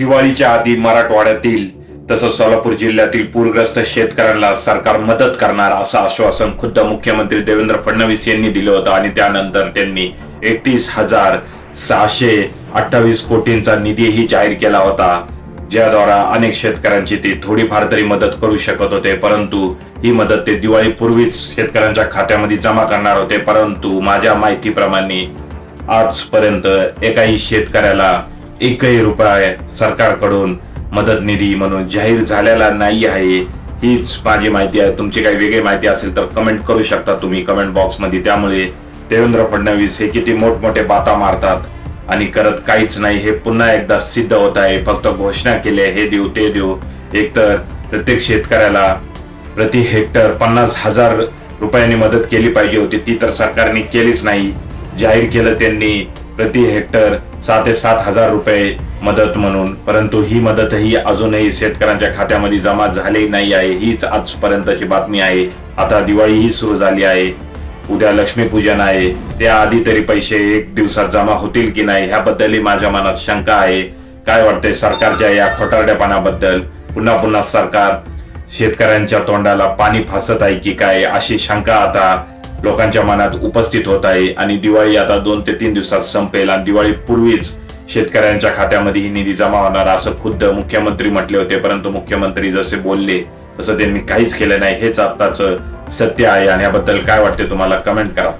दिवाळीच्या आधी मराठवाड्यातील तसंच सोलापूर जिल्ह्यातील पूरग्रस्त शेतकऱ्यांना सरकार मदत करणार असं आश्वासन खुद्द मुख्यमंत्री देवेंद्र फडणवीस यांनी दिलं होतं आणि त्यानंतर त्यांनी एकतीस हजार सहाशे अठ्ठावीस कोटींचा निधीही जाहीर केला होता ज्याद्वारा अनेक शेतकऱ्यांची ते थोडीफार तरी मदत करू शकत होते परंतु ही मदत ते दिवाळीपूर्वीच शेतकऱ्यांच्या खात्यामध्ये जमा करणार होते परंतु माझ्या माहितीप्रमाणे आजपर्यंत एकाही शेतकऱ्याला एकही रुपया सरकारकडून मदत निधी म्हणून जाहीर झालेला नाही आहे हीच माझी माहिती आहे. तुमची काही वेगळी माहिती असेल तर कमेंट करू शकता तुम्ही कमेंट बॉक्समध्ये त्यामुळे देवेंद्र फडणवीस हे किती मोठमोठे बाता मारतात आणि करत काहीच नाही हे पुन्हा एकदा सिद्ध होत आहे. फक्त घोषणा केली आहे हे देऊ ते देऊ. एकतर प्रत्येक शेतकऱ्याला प्रति हेक्टर पन्नास हजार रुपयांनी मदत केली पाहिजे होती. ती तर सरकारने केलीच नाही. जाहीर केलं त्यांनी. प्रति हेक्टर सहा ते सात हजार रुपये मदत म्हणून. परंतु ही मदतही अजूनही शेतकऱ्यांच्या खात्यामध्ये जमा झाली नाही आहे. हीच आजपर्यंतची बातमी आहे. आता दिवाळीही सुरू झाली आहे. उद्या लक्ष्मीपूजन आहे. त्याआधी तरी पैसे एक दिवसात जमा होतील की नाही ह्याबद्दलही माझ्या मनात शंका आहे. काय वाटते सरकारच्या या खोटारड्यापणाबद्दल पुन्हा पुन्हा सरकार शेतकऱ्यांच्या तोंडाला पाणी फासत आहे की काय अशी शंका आता लोकांच्या मनात उपस्थित होत आहे आणि दिवाळी आता दोन ते तीन दिवसात संपेल आणि दिवाळी पूर्वीच शेतकऱ्यांच्या खात्यामध्ये ही निधी जमा होणार असं खुद्द मुख्यमंत्री म्हटले होते. परंतु मुख्यमंत्री जसे बोलले तसं त्यांनी काहीच केलं नाही. हेच आत्ताच सत्य आहे आणि याबद्दल काय वाटते तुम्हाला? कमेंट करा.